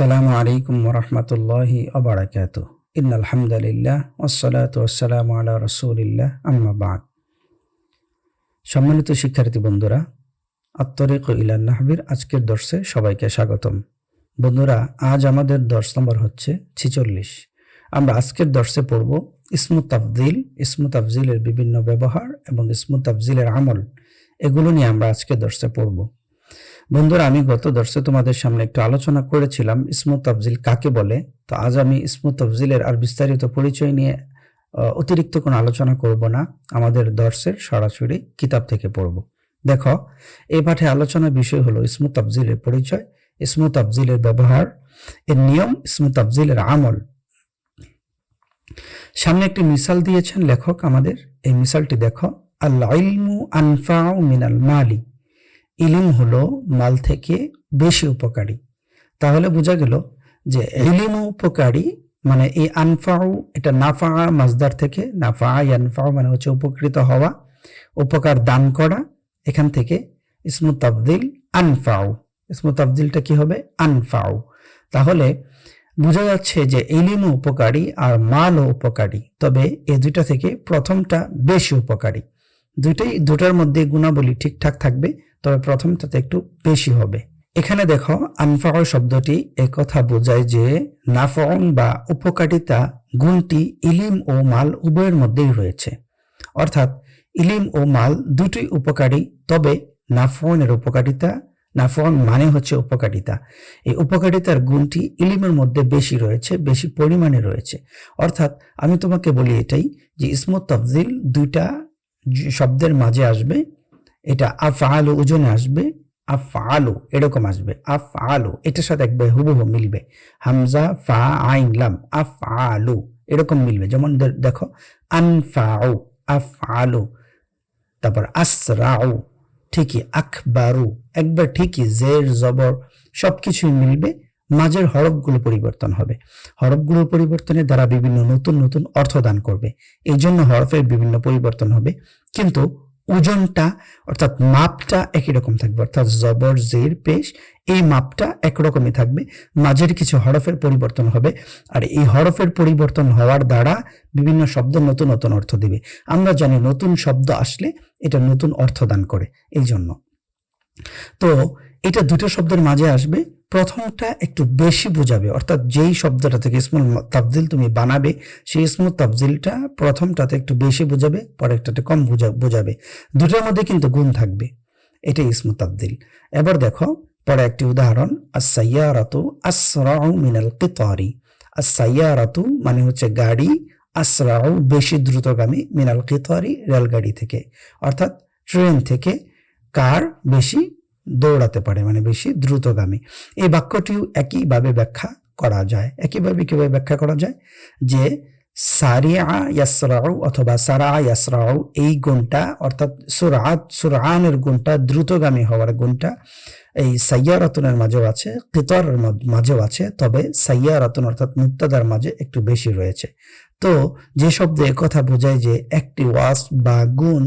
আসসালামু আলাইকুম ওরহমতুল্লাহি অবরাকাত ইন আলহামদুলিল্লাহ ওসলাত ওসালাম আলা রসুলিল্লাহ, আম্মা বাদ। সম্মানিত শিক্ষার্থী বন্ধুরা আত্মরেক ইলান নাহবির আজকের দর্শে সবাইকে স্বাগতম। বন্ধুরা, আজ আমাদের দর্শ নম্বর হচ্ছে ছিচল্লিশ। আমরা আজকের দর্শে পড়ব ইসমু তাফজিল ইসমু তাফজিলের বিভিন্ন ব্যবহার এবং ইসমু তাফজিলের আমল। এগুলো নিয়ে আমরা আজকে দর্শে পড়ব। বন্ধুরা, আমি গত দর্শে তোমাদের সামনে একটু আলোচনা করেছিলাম ইসমুত তফজিল কাকে বলে। তো আজ আমি ইসমুত তফজিলের আর বিস্তারিত পরিচয় নিয়ে অতিরিক্ত কোনো আলোচনা করব না। আমাদের দর্শের সরাসরি কিতাব থেকে পড়ব। দেখো, এই পাঠে আলোচনার বিষয় হলো ইসমুত তফজিলের পরিচয় ইসমুত তফজিলের ব্যবহার, এর নিয়ম ইসমুত তফজিলের আমল। সামনে একটি মিসাল দিয়েছেন লেখক আমাদের। এই মিসালটি দেখো ইলমু আনফাউ মিনাল মালি। ইলিম হলো মাল থেকে বেশি উপকারী। তাহলে বোঝা গেল যে ইলিম উপকারী মানে এই আনফাউ, এটা নাফা মাজদার থেকে, নাফা ইয়ানফাউ মানে হচ্ছে উপকৃত হওয়া, উপকার দান করা, এখান থেকে ইসমু তাবদিল আনফাউ। ইসমু তাবদিলটা কি হবে? আনফাউ। তাহলে বোঝা যাচ্ছে যে ইলিমও উপকারী আর মালও উপকারী, তবে এই দুইটা থেকে প্রথমটা বেশি উপকারী। দুইটাই, দুটার মধ্যে গুণাবলী ঠিকঠাক থাকবে তবে প্রথমটাতে একটু বেশি হবে। এখানে দেখো, আনফাউ শব্দটি কথা বোঝায় যে নাফন বা উপকারিতা গুণটি ইলিম ও মাল উভয়ের মধ্যেই রয়েছে। অর্থাৎ ইলিম ও মাল দুটোই উপকারী, তবে নাফনের উপকারিতা নাফন মানে হচ্ছে উপকারিতা। এই উপকারিতার গুণটি ইলিমের মধ্যে বেশি রয়েছে, বেশি পরিমাণে রয়েছে। অর্থাৎ আমি তোমাকে বলি এটাই যে ইসমত তফজিল দুইটা শব্দের মাঝে আসবে। এটা আফ আলু ওজনে আসবে আফ আলু এরকম আসবে আফ আলু এটার সাথে একবার হুবহু মিলবে। হামজা, ফা, আইন, লাম আফ আলু এরকম মিলবে। যেমন দেখো, আনফাউ আফ আলু তারপর আসরাউ, ঠিকই আখবারু একবার ঠিকই জের, জবর সবকিছুই মিলবে। মাঝের হরফগুলো পরিবর্তন হবে। হরফগুলোর পরিবর্তনের দ্বারা বিভিন্ন নতুন নতুন অর্থ দান করবে। এই জন্য হরফের বিভিন্ন পরিবর্তন হবে। কিন্তু ওজনটা, অর্থাৎ মাপটা একই রকম থাকবে। অর্থাৎ জবর, জের, পেশ, এই মাপটা একরকমই থাকবে। মাঝের কিছু হরফের পরিবর্তন হবে। আর এই হরফের পরিবর্তন হওয়ার দ্বারা বিভিন্ন শব্দ নতুন নতুন অর্থ দিবে। আমরা জানি নতুন শব্দ আসলে এটা নতুন অর্থ দান করে। এই জন্য তো এটা দুটো শব্দের মাঝে আসবে। প্রথমটা একটু বেশি বোঝাবে, অর্থাৎ যেই শব্দটা থেকে ইসমুল তাবদিল তুমি বানাবে, সেই ইসমুল তাবদিলটা প্রথমটাতে একটু বেশি বোঝাবে, পরেরটাতে কম বোঝা বোঝাবে। দুটোর মধ্যে কিন্তু গুণ থাকবে। এটাই ইসমুল তাবদিল এবার দেখো, পরে একটি উদাহরণ আসাইয়ারাতু আসরাউ মিনাল কিতারি। আসাইয়ারাতু মানে হচ্ছে গাড়ি, আসরাউ বেশি দ্রুতগামী মিনাল কিতারি রেলগাড়ি থেকে। অর্থাৎ ট্রেন থেকে কার বেশি দৌড়াতে পারে মানে বেশি দ্রুতগামী। এই বাক্যটিও একইভাবে ব্যাখ্যা করা যায়। একইভাবে কীভাবে ব্যাখ্যা করা যায়? যে সারিয়া ইয়াসরাউ অথবা সারা ইয়াসরাউ, এই গুণটা অর্থাৎ সুরাত সুরানের গুণটা দ্রুতগামী হওয়ার গুণটা, এই সাইয়ারাতনের মাঝেও আছে, কিতরের মাঝেও আছে, তবে সাইয়ারাতন অর্থাৎ মুক্তাদার মাঝে একটু বেশি রয়েছে। তো যে শব্দে কথা বোঝায় যে একটি ওয়াস বা গুণ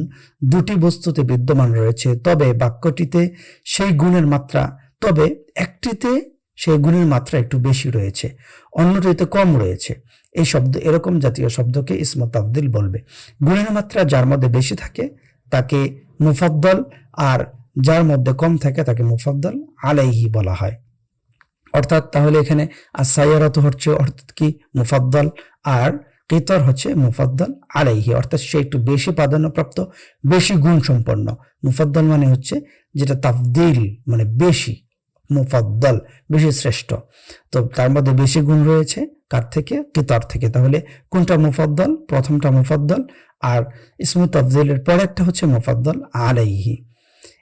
দুটি বস্তুতে বিদ্যমান রয়েছে, তবে বাক্যটিতে সেই গুণের মাত্রা, তবে একটিতে সেই গুণের মাত্রা একটু বেশি রয়েছে, অন্যটিতে কম রয়েছে। এই শব্দ, এরকম জাতীয় শব্দকে ইসমত তাফদিল বলবে। গুণের মাত্রা যার মধ্যে বেশি থাকে, তাকে মুফাদ্দল, আর যার মধ্যে কম থাকে, তাকে মুফাদ্দল আলাইহি বলা হয়। অর্থাৎ তাহলে এখানে আসাইয়ারত হচ্ছে অর্থাৎ কি? মুফাদ্দল, আর কেতর হচ্ছে মুফাদ্দল আলাইহি। অর্থাৎ সে একটু বেশি প্রাধান্যপ্রাপ্ত, বেশি গুণ সম্পন্ন মুফাদ্দল মানে হচ্ছে যেটা তাফদিল মানে বেশি। মুফাদ্দল, বেশি শ্রেষ্ঠ। তো তার মধ্যে বেশি গুণ রয়েছে কার থেকে? কেতর থেকে। তাহলে কোনটা মুফাদ্দল? প্রথমটা মুফাদ্দল আর ইসমু তাফদিলের পরেরটা হচ্ছে মুফাদ্দল আলাইহি।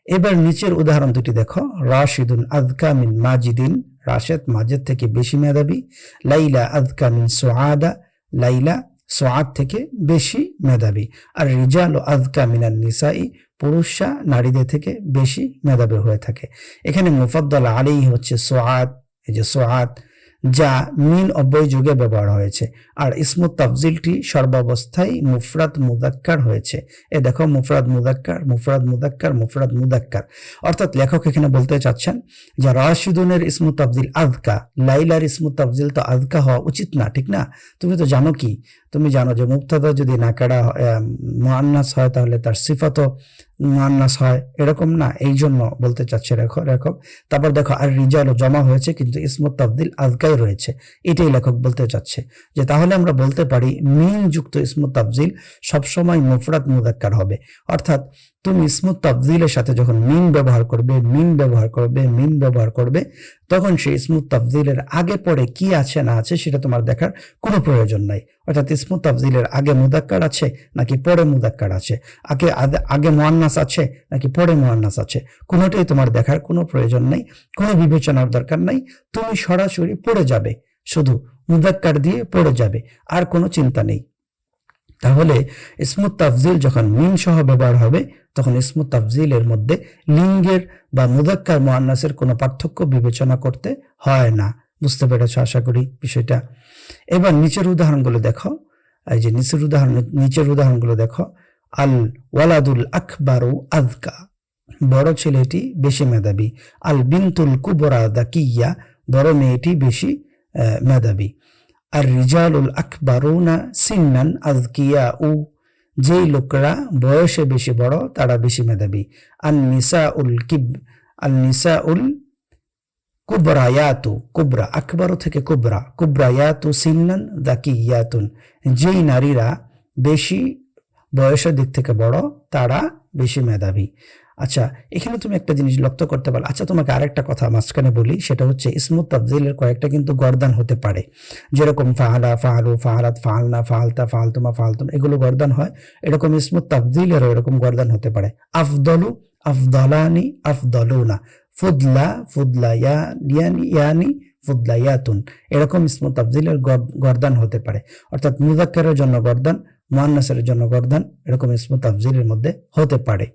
এবার নিচের উদাহরণ দুটি দেখো। রাশিদুন আদকা মিন মাজিদিন, রাশেদ মাজিদ থেকে বেশি মেধাবী, লাইলা আদকা মিন সোয়াদা লাইলা সোয়াদ থেকে বেশি মেধাবী। আর রিজাল ও মিনান নিসাই পুরুষরা নারীদের থেকে বেশি মেধাবী হয়ে থাকে। এখানে মুফাদ্দল আলী হচ্ছে সোয়াদ। এই যে সোয়াদ, যা মিন অব্যয় যুগে ব্যবহার হয়েছে। আর ইসমুত তাফজিলটি সর্বাবস্থায় মুফরাদ মুদাক্কার হয়েছে। এ দেখো, মুফরাদ মুদাক্কার মুফরাদ মুদাক্কার মুফরাদ মুদাক্কার। অর্থাৎ লেখক এখানে বলতে চাচ্ছেন যে, রাশিদুনের ইসমুত তাফজিল আজকা লাইলার ইসমুত তাফজিল তো আজকা হওয়া উচিত না, ঠিক না? তুমি তো জানো কি? তুমি জানো যে মুক্তাদা যদি নাকাড়া মোয়ান্নাস হয় তাহলে তার সিফাতও মোয়ান্নাস হয়। এরকম না, এই জন্য বলতে চাচ্ছে রেখো লেখক তারপর দেখো আর রিজালও জমা হয়েছে কিন্তু ইসমত তাবদিল আজকাই রয়েছে। এটাই লেখক বলতে চাচ্ছে যে তাহলে আমরা বলতে পারি মিন যুক্ত ইসমত তাবজিল সবসময় মুফরাত মুদাক্কার হবে। অর্থাৎ তুমি ইসমত তাবজিলের সাথে যখন মিন ব্যবহার করবে মিন ব্যবহার করবে মিন ব্যবহার করবে, তখন সেই ইসমুত তাবজিলের আগে পরে কি আছে না আছে সেটা তোমার দেখার কোনো প্রয়োজন নাই। অর্থাৎ ইসমুত তাবজিলের আগে মুদাক্কার আছে নাকি পরে মুদাক্কার আছে? আগে আগে মোয়ান্নাস আছে নাকি পরে মোয়ান্নাস আছে? কোনোটাই তোমার দেখার কোনো প্রয়োজন নেই, কোনো বিবেচনার দরকার নাই। তুমি সরাসরি পড়ে যাবে, শুধু মুদাক্কার দিয়ে পড়ে যাবে, আর কোনো চিন্তা নেই। তাহলে ইসমুত তাফজিল যখন মিম সহ ব্যবহার হবে, তখন ইসমুত তাফজিলের মধ্যে লিঙ্গের বা মুদাক্কার মোয়ান্নাসের কোনো পার্থক্য বিবেচনা করতে হয় না। বুঝতে পেরেছ আশা করি বিষয়টা? এবার নিচের উদাহরণগুলো দেখো। এই যে নিচের উদাহরণ, নিচের উদাহরণগুলো দেখো। আল ওয়ালাদুল আকবারু আজকা বড় ছেলেটি বেশি মেধাবী। আল বিনতুল কুবরা দাকিয়া বড় মেয়েটি বেশি মেধাবী। আর রিজালুল আকবারুনা সিন্নান আজকিয়া উ যেই লোকরা বয়সে বেশি বড়, তারা বেশি মেধাবী। আর নিসা উল কিব আল নিসা উল কুবরায়াতু কুবরা আকবর থেকে কুবরা কুবরায়াতু সিন্নান দাকিয়াতুন যেই নারীরা বেশি বয়সের দিক থেকে বড় তারা বেশি মেধাবী আচ্ছা এখানে তুমি একটা জিনিস লক্ষ্য করতে পারো। আচ্ছা তোমাকে আরেকটা কথা মাঝখানে বলি, সেটা হচ্ছে ইসমুত তাফজিলের কয়েকটা কিন্তু গরদান হতে পারে। যেরকম ফাহালা ফাহালু ফাহালাত ফাহালনা ফাহালতা ফাহালতুমা ফাহালতুম এগুলো গরদান হয়। এরকম ইসমুত তাফজিলেরও এরকম গরদান হতে পারে। আফদলু আফদলানি আফদলুনা ফুদলা ফুদলা ইয়ানি ইয়ানি ফুদলা ইয়াতুন এরকম ইসমুত তাফজিলের গর্দান হতে পারে। অর্থাৎ মুজাক্কারের জন্য গর্দান মোয়ান্নাসের জন্য গর্দান এরকম ইসমুত তাফজিলের মধ্যে হতে পারে।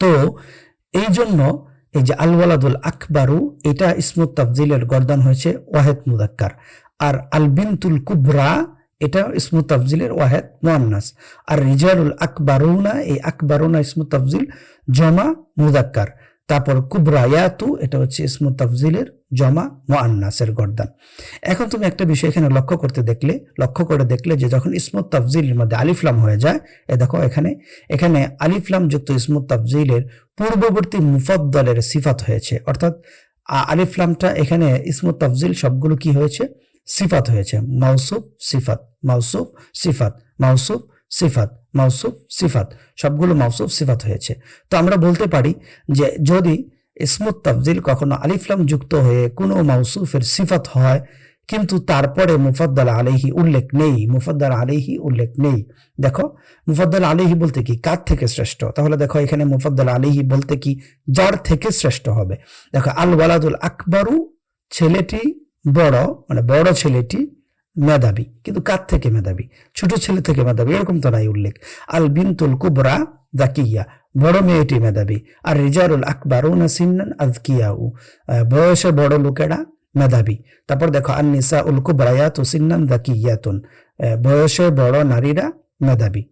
তো এই জন্য এই যে আলওয়ালাদুল আকবারু, এটা ইসমুত তাফজিলের গর্দান হয়েছে ওয়াহেদ মুদাক্কার। আর আল বিনতুল কুবরা এটা ইসমুত তাফজিলের ওয়াহেদ মোয়ান্নাস। আর রিজালুল আকবারুনা, এই আকবারুনা ইসমুত তাফজিল জমা মুদাক্কার। তারপর কুবরায়াতু, এটা হচ্ছে ইসমু তাফজিলের জমা মোয়ান্নাসের গর্দান। এখন তুমি একটা বিষয় এখানে লক্ষ্য করতে দেখলে, লক্ষ্য করে দেখলে যে যখন ইসমুত তাফজিলের মধ্যে আলিফলাম হয়ে যায়, এ দেখো এখানে এখানে আলিফলাম যুক্ত ইসমুত তাফজিলের পূর্ববর্তী মুফদ্দলের সিফাত হয়েছে। অর্থাৎ আলিফলামটা এখানে ইসমুত তাফজিল সবগুলো কি হয়েছে? সিফাত হয়েছে। মাউসুফ, সিফাত মাউসুফ সিফাত মাউসুফ সিফাত মাউসুফ, সিফাত। সবগুলো মাউসুফ, সিফাত হয়েছে। তো আমরা বলতে পারি যে যদি ইসমুত তাফজিল কখনো আলিফলাম যুক্ত হয়ে কোনো মাউসুফের সিফাত হয়, কিন্তু তারপরে মুফাদ্দাল আলিহি উল্লেখ নেই, মুফাদ্দাল আলিহি উল্লেখ নেই। দেখো, মুফাদ্দাল আলিহি বলতে কি? কার থেকে শ্রেষ্ঠ? তাহলে দেখো, এখানে মুফাদ্দাল আলিহি বলতে কি? যার থেকে শ্রেষ্ঠ হবে। দেখো আল ওয়ালাদুল আকবরু ছেলেটি বড় মানে বড় ছেলেটি মেধাবী। কিন্তু কার থেকে মেধাবী? ছোট ছেলে থেকে মেধাবী, এরকম তো নাই উল্লেখ। আল বিনতুল কুবরা দাকিয়া বড় মেয়েটি মেধাবী। আর রিজারুল আকবরুন সিন্নান আজকিয়াউ বয়সে বড় লোকেরা মেধাবী। তারপর দেখো আন্নিসা উল কুবরায়াত সিন্নান দাকিয়াতুন বয়সে বড় নারীরা মেধাবী।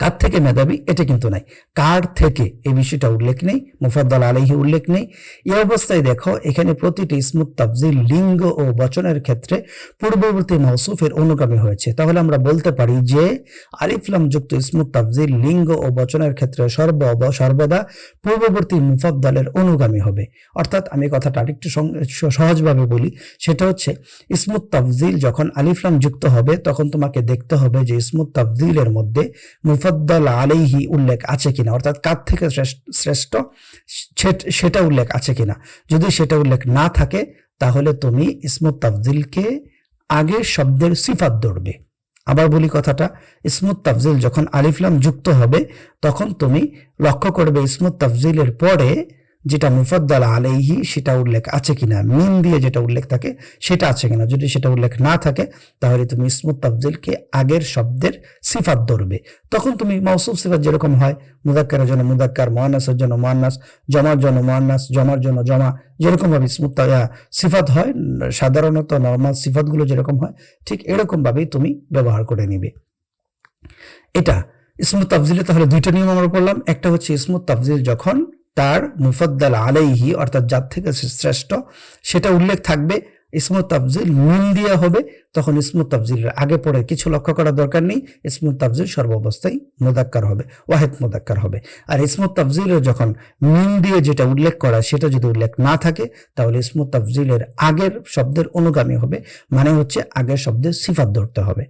কার থেকে মেধাবী? এটা কিন্তু নাই। কার থেকে? এই বিষয়টা উল্লেখ নেই। মুফাদ্দাল আলহি উল্লেখ নেই। এই অবস্থায় দেখো, এখানে প্রতিটি ইসমুত তাফজিল লিঙ্গ ও বচনের ক্ষেত্রে পূর্ববর্তী মৌসুফের অনুগামী হয়েছে। তাহলে আমরা বলতে পারি যে আলিফলাম যুক্ত ইসমুত তাফজিল লিঙ্গ ও বচনের ক্ষেত্রে সর্ব সর্বদা পূর্ববর্তী মুফাদ্দালের অনুগামী হবে। অর্থাৎ আমি কথাটা আরেকটু সহজভাবে বলি। সেটা হচ্ছে, ইসমুত তাফজিল যখন আলিফলাম যুক্ত হবে, তখন তোমাকে দেখতে হবে যে ইসমুত তাফজিলের মধ্যে মুফা মুফাদ্দাল আলাইহি উল্লেখ আছে কিনা? অর্থাৎ কার থেকে শ্রেষ্ঠ সেটা উল্লেখ আছে কিনা? যদি সেটা উল্লেখ না থাকে, তাহলে তুমি ইসমুত তাফজিলকে আগে শব্দের সিফাত ধরবে। আবার বলি কথাটা ইসমুত তাফজিল যখন আলিফলাম যুক্ত হবে, তখন তুমি লক্ষ্য করবে ইসমুত তাফজিলের পরে যেটা মুফদ্দাল আলাইহি সেটা উল্লেখ আছে কিনা মিন দিয়ে যেটা উল্লেখ থাকে সেটা আছে কিনা, যদি সেটা উল্লেখ না থাকে তাহলে তুমি ইসমুত তাফজিলকে আগের শব্দের সিফাত ধরবে। তখন তুমি মৌসুফ সিফাত যেরকম হয়, মুদাক্কারের জন্য মুদাক্কার মহানাসের জন্য মহানাস জমার জন্য মহানাস জমার জন্য জমা যেরকম ভাবে ইসমুত সিফাত হয়, সাধারণত নর্মাল সিফাতগুলো যেরকম হয়, ঠিক এরকম ভাবেই তুমি ব্যবহার করে নিবে। এটা, ইসমুত তাফজিলে তাহলে দুইটা নিয়ম আমরা পড়লাম, একটা হচ্ছে ইসমুত তাফজিল যখন তার মুফদ্দাল আলাইহি, অর্থাৎ যার থেকে শ্রেষ্ঠ, সেটা উল্লেখ থাকবে ইসমুত তাফজিল মিন দিয়া হবে, তখন ইসমুত তাফজিলের আগে পরে কিছু লক্ষ্য করা দরকার নেই ইসমুত তাফজিল সর্বাবস্থায় মুদাক্কার হবে ওয়াহেদ মুদাক্কার হবে। আর ইসমুত তাফজিলের যখন মিন দিয়ে যেটা উল্লেখ করা, সেটা যদি উল্লেখ না থাকে, তাহলে ইসমুত তাফজিলের আগের শব্দের অনুগামী হবে মানে হচ্ছে আগের শব্দের সিফাত ধরতে হবে।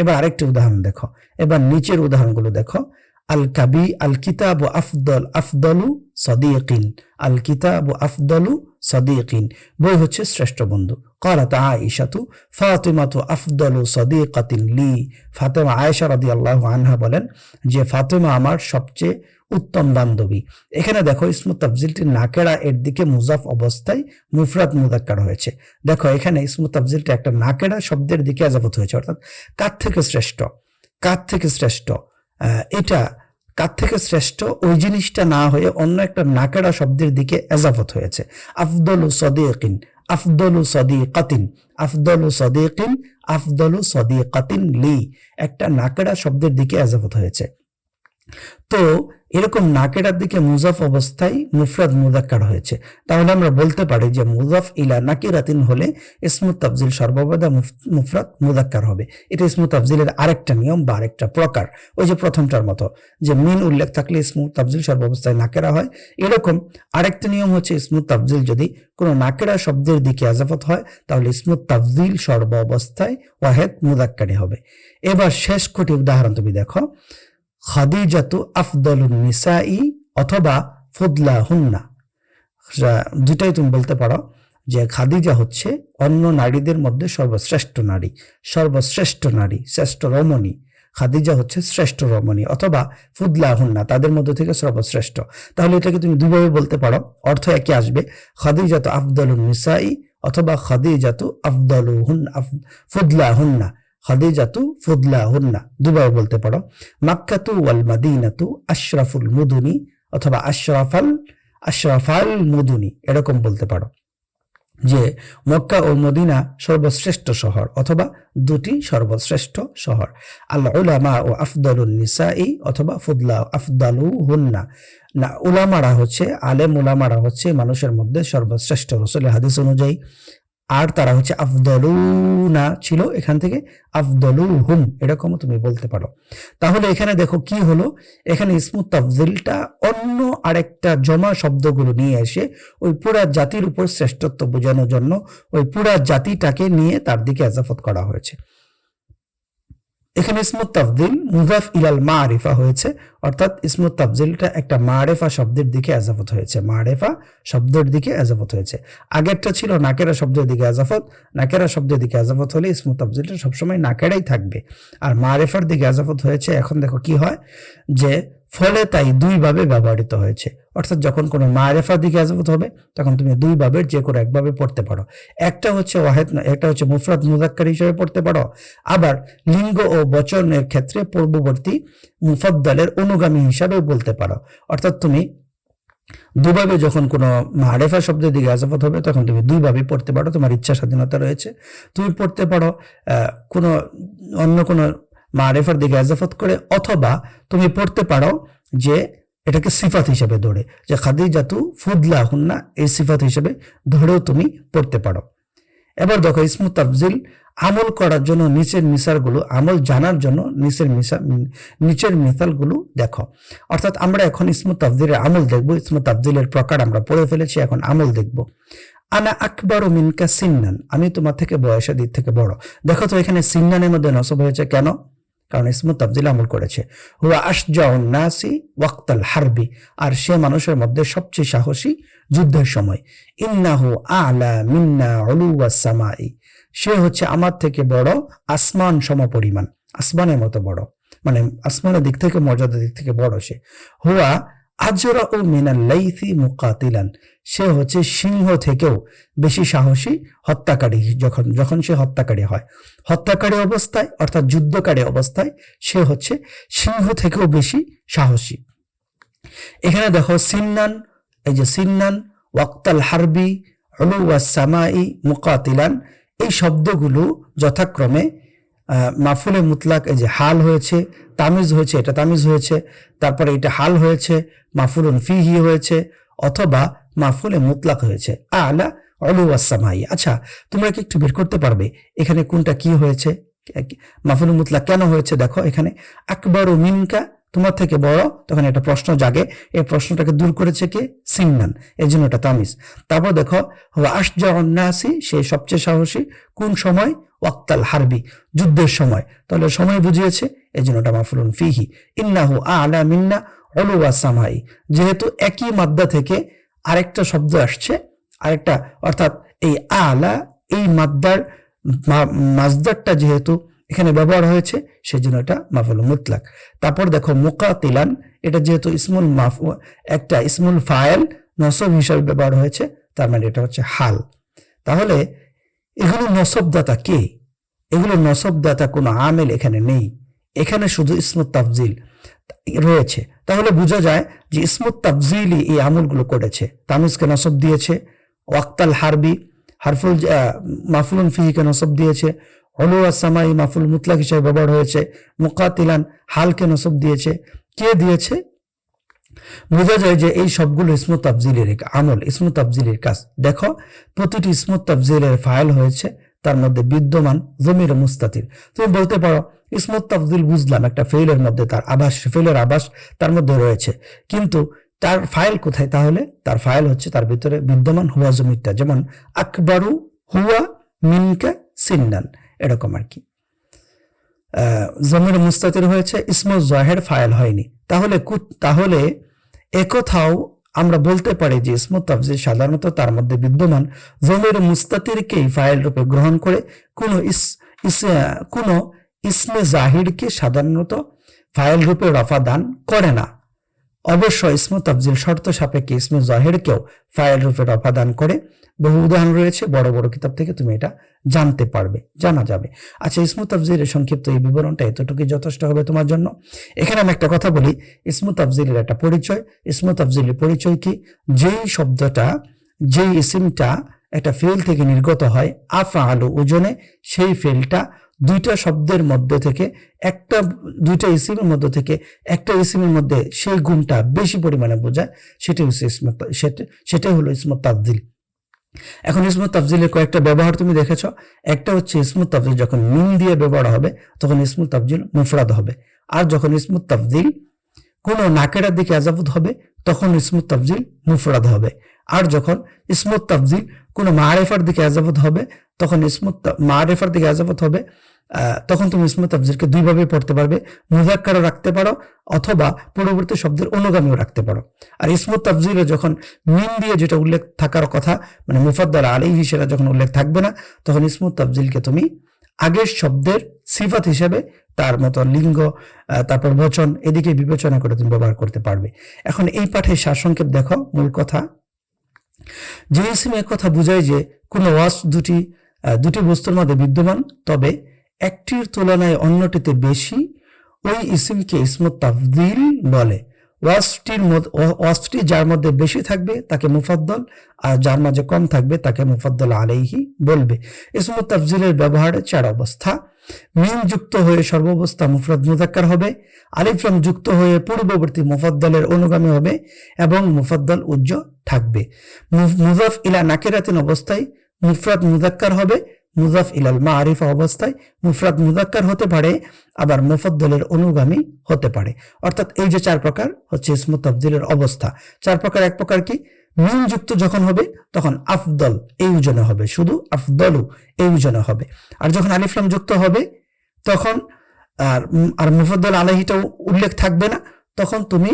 এবার আরেকটি উদাহরণ দেখো, এবার নিচের উদাহরণগুলো দেখো। আল কাবি আল কিতাব আফদল আফদলু সদিয়কিন আল কিতাব আফদলু সদিয়কিন বই হচ্ছে শ্রেষ্ঠ বন্ধু قالت عائشة ফাতিমাতু আফদলু সদিকাতিন লি ফাতেমা আয়েশা রাদিয়াল্লাহু আনহা বলেন যে ফাতেমা আমার সবচেয়ে উত্তম বান্ধবী এখানে দেখো ইসমু তাফজিলটি নাকেরা এর দিকে মুজাফ অবস্থায় মুফরাত মুদাক্কার হয়েছে দেখো এখানে ইসমু তাফজিলটা একটা নাকেরা শব্দের দিকে আজাবত হয়েছে অর্থাৎ কার থেকে শ্রেষ্ঠ কার থেকে শ্রেষ্ঠ আহ, এটা কার থেকে শ্রেষ্ঠ? ওই জিনিসটা না হয়ে অন্য একটা নাকেরা শব্দের দিকে এজাফত হয়েছে। আফদলু সদিয়কিন আফদলু সদিকাতিন, আফদলু সদিকিন, আফদলু সদিকাতিন লি, একটা নাকেরা শব্দের দিকে এজাফত হয়েছে। তো এরকম নাকেরার দিকে মুজাফ অবস্থায় মুফরাদ মুদাক্কার হয়েছে। তাহলে আমরা বলতে পারি যে মুজাফ ইলা নাকিরাতিন হলে ইসমুত তাফজিল সর্ববাদা মুফ- মুফরাদ মুদাক্কার হবে। এটা ইসমুত তাফজিলের আরেকটা নিয়ম বা আরেকটা প্রকার। ওই যে প্রথমটার মতো, যে মিন উল্লেখ থাকলে ইসমুত তাফজিল সর্বাবস্থায় নাকেরা হয়। এরকম আরেকটা নিয়ম হচ্ছে ইসমুত তাফজিল যদি কোনো নাকেরা শব্দের দিকে আজাফত হয়, তাহলে ইসমুত তাফজিল সর্বাবস্থায় ওয়াহেদ মুদাক্কারি হবে। এবার শেষ কোটি উদাহরণ তুমি দেখো। খাদিজাতু আফদলুন নিসাই অথবা ফুদলা হুন্না দুটাই তুমি বলতে পারো যে খাদিজা হচ্ছে অন্য নারীদের মধ্যে সর্বশ্রেষ্ঠ নারী সর্বশ্রেষ্ঠ নারী, শ্রেষ্ঠ রমণী। খাদিজা হচ্ছে শ্রেষ্ঠ রমণী অথবা ফুদলা হুন্না তাদের মধ্যে থেকে সর্বশ্রেষ্ঠ। তাহলে এটাকে তুমি দুভাবে বলতে পারো, অর্থ একই আসবে, খাদিজাতু আফদলুন নিসাই অথবা খাদিজাতু আফদলু হুন ফুদলা হুন্না ফুদলা হুন্না দুভাবে বলতে পারো। মাক্কাতু ওয়াল মাদিনাতু আশরাফুল মুদুনি অথবা আশরাফাল আশরাফাল মুদুনি, এরকম বলতে পারো। যে মক্কা ও মদিনা সর্বশ্রেষ্ঠ শহর অথবা দুটি সর্বশ্রেষ্ঠ শহর। আল উলামা ও আফদলুন নিসাই অথবা ফুদলা আফদালু হুন্না না, উলামারা হচ্ছে, আলেম উলামারা হচ্ছে মানুষের মধ্যে সর্বশ্রেষ্ঠ। রসুল হাদিস অনুযায়ী আর তারা হচ্ছে আফদলুনা ছিল এখান থেকে আফদলু হুম এরকমও তুমি বলতে পারো। তাহলে এখানে দেখো কি হলো? এখানে ইসমুত তাফজিলটা অন্য আরেকটা জমা শব্দগুলো নিয়ে এসে ওই পুরা জাতির উপর শ্রেষ্ঠত্ব বোঝানোর জন্য ওই পুরা জাতিটাকে নিয়ে তার দিকে এজাফত করা হয়েছে। এখানে ইসমুত তাফদিল মুজাফ ইলাল মারিফা হয়েছে, অর্থাৎ ইসমুত তাফজিলটা একটা মারেফা শব্দের দিকে এজাফত হয়েছে, মারেফা শব্দের দিকে এজাফত হয়েছে। আগেরটা ছিল নাকেরা শব্দের দিকে এজাফত, নাকেরা শব্দের দিকে এজাফত হলে ইসমুত তাফজিলটা সবসময় নাকেরাই থাকবে। আর মারেফার দিকে এজাফত হয়েছে, এখন দেখো কি হয়? যে ফলে তাই দুইভাবে ব্যবহৃত হয়েছে। অর্থাৎ যখন কোনো মারেফার দিকে এজাফত হবে, তখন তুমি দুই ভাবের যে কোনো একভাবে পড়তে পারো। একটা হচ্ছে ওয়াহেদ, একটা হচ্ছে মুফরাদ, মুজাক্কার হিসেবে পড়তে পারো। আবার লিঙ্গ ও বচনের ক্ষেত্রে পূর্ববর্তী মুফদ্দালের অনুগামী হিসাবেও বলতে পারো। অর্থাৎ তুমি দুভাবে যখন কোনো মারেফা শব্দের দিকে আজাফত হবে, তখন তুমি দুইভাবে পড়তে পারো। তোমার ইচ্ছা স্বাধীনতা রয়েছে। তুমি পড়তে পারো কোনো অন্য কোনো মারেফার দিকে আজাফত করে, অথবা তুমি পড়তে পারো যে এটাকে সিফাত হিসেবে ধরে, যে খাদিজাতু ফুদলা হুন্না, এই সিফাত হিসেবে ধরেও তুমি পড়তে পারো। এবার দেখো ইসমু তাফজিল, আমল করার জন্য নিচের মিসালগুলো, আমল জানার জন্য নিচের মিসা, নিচের মিসালগুলো দেখো। অর্থাৎ আমরা এখন ইসমু তাফজিলের আমল দেখব, ইসমু তাফজিলের প্রকার আমরা পড়ে ফেলেছি, এখন আমল দেখব। আনা আকবর মিনকা সিন্নান, আমি তোমার থেকে বয়সের দিক থেকে বড়। দেখো তো এখানে সিন্নানের মধ্যে নসব হয়েছে কেন? কারণ ইসমু তাফজিল আমল করেছে। হুয়া আশজাউন নাসি ওয়াক্তাল হারবি। আর সে মানুষের মধ্যে সবচেয়ে সাহসী যুদ্ধের সময়। ইন্নাহু আলা মিন্না সামাই। সে হচ্ছে আমার থেকে বড় আসমান সম পরিমাণ। আসমানের মতো বড়। মানে আসমানের দিক থেকে মর্যাদার দিক থেকে বড় সে। হুয়া আজরা ও মিনাল লাইথি মুকাতিলান। সে হচ্ছে সিংহ থেকেও বেশি সাহসী হত্যাকারী যখন যখন সে হত্যাকারী হয়। হত্যাকারী অবস্থায়, অর্থাৎ যুদ্ধকারী অবস্থায় সে হচ্ছে সিংহ থেকেও বেশি সাহসী। এখানে দেখো সিন্নান, এই যে সিন্নান, ওয়াক্তাল হারবি হলুয়া সামাই মুকাতিলান, এই শব্দগুলো যথাক্রমে মাফুলে মুতলাক, এই যে হাল হয়েছে, তামিজ হয়েছে, এটা তামিজ হয়েছে, তারপরে এটা হাল হয়েছে, মাফুলুন ফিহি হয়েছে, অথবা মাফুলে মুতলাক হয়েছে। আলা অলু আসামাই আচ্ছা তোমরা কি একটু বের করতে পারবে এখানে কোনটা কি হয়েছে? মাফুল মুতলাক কেন হয়েছে? দেখো এখানে, আকবর মিনকা তোমার থেকে বড়, তখন একটা প্রশ্ন জাগে। এই প্রশ্নটাকে দূর করেছে কে? সিমনান এই জন্য এটা তামিজ। তারপর দেখো আশজাসি সে সবচেয়ে সাহসী। কোন সময়? ওয়াক্তাল হারবি, যুদ্ধের সময়। তাহলে সময় বুঝিয়েছে এই জন্য এটা মাফুলুন ফিহি। ইন্নাহু আলা মিন্না অলুয়া সামাই। যেহেতু একই মাদ্দা থেকে আরেকটা শব্দ আসছে, আরেকটা, অর্থাৎ এই আলা, এই মাদ্দার মাজদারটা যেহেতু এখানে ব্যবহার হয়েছে সেজন্য এটা মাফুল মুতলাক। তারপর দেখো মুকাতিলান এটা যেহেতু ইসমুল মাফ একটা ইসমুল ফায়েল নসব হিসাবে ব্যবহার হয়েছে তার মানে এটা হচ্ছে হাল। তাহলে এগুলো নসবদাতা কে? এগুলো নসবদাতা কোনো আমেল এখানে নেই। এখানে শুধু ইসমুত তাফজিল রয়েছে। তাহলে বোঝা যায় যে ইসমুত তাফজিলই এই আমলগুলো করেছে। তামিজকে নসব দিয়েছে ওয়াক্তাল হারবি হারফুল আহ, মাফুলুন ফিহিকে নসব দিয়েছে হলুয়া সামাই মাফুল মুতলাক হিসেবে ব্যবহার হয়েছে। মোকাতিলান হালকে নসব দিয়েছে। কে দিয়েছে? বোঝা যায় যে এই সবগুলো ইসমুত তাফজিলের আমল, ইসমুত তাফজিলের কাজ। দেখো, প্রতিটি ইসমুত তাফজিলের ফাইল হয়েছে, তার মধ্যে বিদ্যমান জমির মুস্তাতির। তুমি বলতে পারো, ইসমুত তাফজিল বুঝলাম, একটা ফেইলের মধ্যে তার আবাস ফেইলের আবাস তার মধ্যে রয়েছে। কিন্তু তার ফাইল কোথায় তাহলে? তার ফাইল হচ্ছে তার ভিতরে বিদ্যমান হুয়া জমিরটা। যেমন, আকবরু হুয়া মিনকা সিন্নান। এরকম আর কি। জমির মুস্তাতির হয়েছে, ইসমু জাহের ফাইল হয়নি। তাহলে তাহলে একথাও আমরা বলতে পারি যে ইসমু তাফজিল সাধারণত তার মধ্যে বিদ্যমান। জমির মুস্তাতিরকেই ফাইল রূপে গ্রহণ করে কোনো ইস কোনো ইসমে জাহিরকে সাধারণত ফাইল রূপে রফা দান করে না। অবশ্য ইসমু তাফজিল শর্ত সাপেক্ষে ইসমে জাহিরকেও ফাইল রূপে রফা দান করে। বহু উদাহরণ রয়েছে, বড় বড় কিতাব থেকে তুমি এটা জানতে পারবে, জানা যাবে। আচ্ছা ইসমু তাফজিলের সংক্ষিপ্ত এই বিবরণটা এতটুকুই যথেষ্ট হবে তোমার জন্য? এখানে আমি একটা কথা বলি ইসমু তাফজিলের একটা পরিচয় ইসমু তাফজিলের পরিচয় কি? যেই শব্দটা, যেই ইসিমটা একটা ফেল থেকে নির্গত হয় আফা আলু ওজনে, সেই ফেলটা দুইটা শব্দের মধ্যে থেকে একটা, দুইটা ইসিমের মধ্যে থেকে একটা ইসিমের মধ্যে সেই গুণটা বেশি পরিমাণে বোঝায় সেটাই হচ্ছে ইসমত, সেটা সেটাই হলো ইসমত তাফজিল। এখন ইসমত তাফজিলের কয়েকটা ব্যবহার তুমি দেখেছ, একটা হচ্ছে ইসমত তাফজিল যখন মিম দিয়ে ব্যবহার হবে, তখন ইসমত তাফজিল মুফরাদ হবে। আর যখন ইসমত তাফজিল কোনো নাকেরার দিকে আজাবত হবে, তখন ইসমত তাফজিল মুফরাদ হবে। আর যখন ইসমত তাফজিল কোনো মারেফার দিকে আজাবত হবে, তখন ইসমত মারেফার দিকে আজাবত হবে তখন তুমি ইসমত তাফজিলকে দুইভাবে পড়তে পারবে। মুজাক্কারও রাখতে পারো অথবা পরবর্তী শব্দের অনুগামীও রাখতে পারো। আর ইসমত তাফজিলে যখন মিন দিয়ে যেটা উল্লেখ থাকার কথা মানে মুফাদ্দাল আলাইহি, সেটা যখন উল্লেখ থাকবে না, তখন ইসমত তাফজিলকে তুমি আগের শব্দের সিফাত হিসেবে তার মতো লিঙ্গ তারপর বচন, এদিকে বিবেচনা করে তুমি ব্যবহার করতে পারবে। এখন এই পাঠে সারসংক্ষেপ দেখো, মূল কথা। ইসিম কথা বুঝায় যে কোনো ওয়াস দুটি দুটি বস্তুর মধ্যে বিদ্যমান, তবে একটির তুলনায় অন্যটিতে বেশি। ওই ইসিমকে ইসমত তাফদিল বলে। ওয়াসটির মধ্যে, ওয়াসটি যার মধ্যে বেশি থাকবে তাকে মুফাদ্দল, আর যার মাঝে কম থাকবে তাকে মুফাদ্দল আলাইহি বলবে। ইসমত তাফজিলের ব্যবহারে চার অবস্থা। মিম যুক্ত হয়ে সর্বাবস্থা মুফরাদ মুজাক্কার হবে আলিফলাম যুক্ত হয়ে পূর্ববর্তী মুফাদ্দলের অনুগামী হবে, এবং মুফাদ্দল উজ্জ থাকবে। মুজাফ ইলা নাকিরাতিন অবস্থায় মুফরাদ মুজাক্কার হবে মুজাফ ইলাল মারিফা অবস্থায় মুফরাদ মুজাক্কার হতে পারে, আবার মুফাদ্দলের অনুগামী হতে পারে। অর্থাৎ এই যে চার প্রকার হচ্ছে ইসমু অবস্থা। চার প্রকার, এক প্রকার কি? মিম যুক্ত যখন হবে, তখন আফদল এই উজনে হবে, শুধু আফদলু এই উজনে হবে। আর যখন আলিফলাম যুক্ত হবে, তখন আর আর মুফদ্দল আলাহিটাও উল্লেখ থাকবে না, তখন তুমি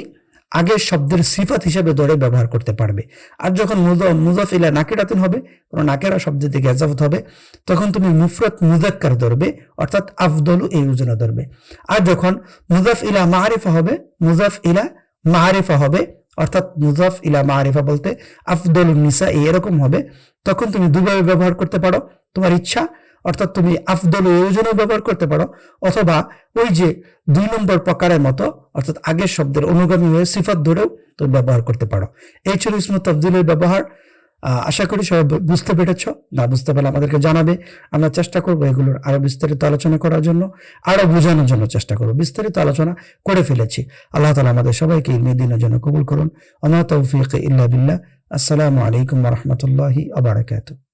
আগের শব্দের সিফাত হিসেবে ধরে ব্যবহার করতে পারবে। আর যখন মুজ- মুজাফ ইলা নাকিরাতুন হবে, কোনো নাকেরা শব্দের দিকে এজাফত হবে, তখন তুমি মুফরত মুজাক্কার ধরবে, অর্থাৎ আফদলু এই উজনে ধরবে। আর যখন মুজাফ ইলা মারিফা হবে, মুজাফ ইলা মারিফা হবে, অর্থাৎ মুজাফ ইলা মারিফা বলতে আফদল নিসা এরকম হবে, তখন তুমি দুভাবে ব্যবহার করতে পারো। তোমার ইচ্ছা অর্থাৎ তুমি আফদল ওজনও ব্যবহার করতে পারো, অথবা ওই যে দুই নম্বর প্রকারের মতো, অর্থাৎ আগের শব্দের অনুগামী হয়ে সিফাত ধরেও তুমি ব্যবহার করতে পারো। এই ছিল ইসমত তফদিলের ব্যবহার। আশা করি সবাই বুঝতে পেরেছ, না বুঝতে পারলে আমাদেরকে জানাবে। আমরা চেষ্টা করব এগুলোর আরও বিস্তারিত আলোচনা করার জন্য আরও বোঝানোর জন্য চেষ্টা করব। বিস্তারিত আলোচনা করে ফেলেছি। আল্লাহ তালা আমাদের সবাইকে ইলমি দিনের জন্য কবুল করুন। আমা তৌফিক ইল্লা আসসালামু আলাইকুম রহমতুল্লাহি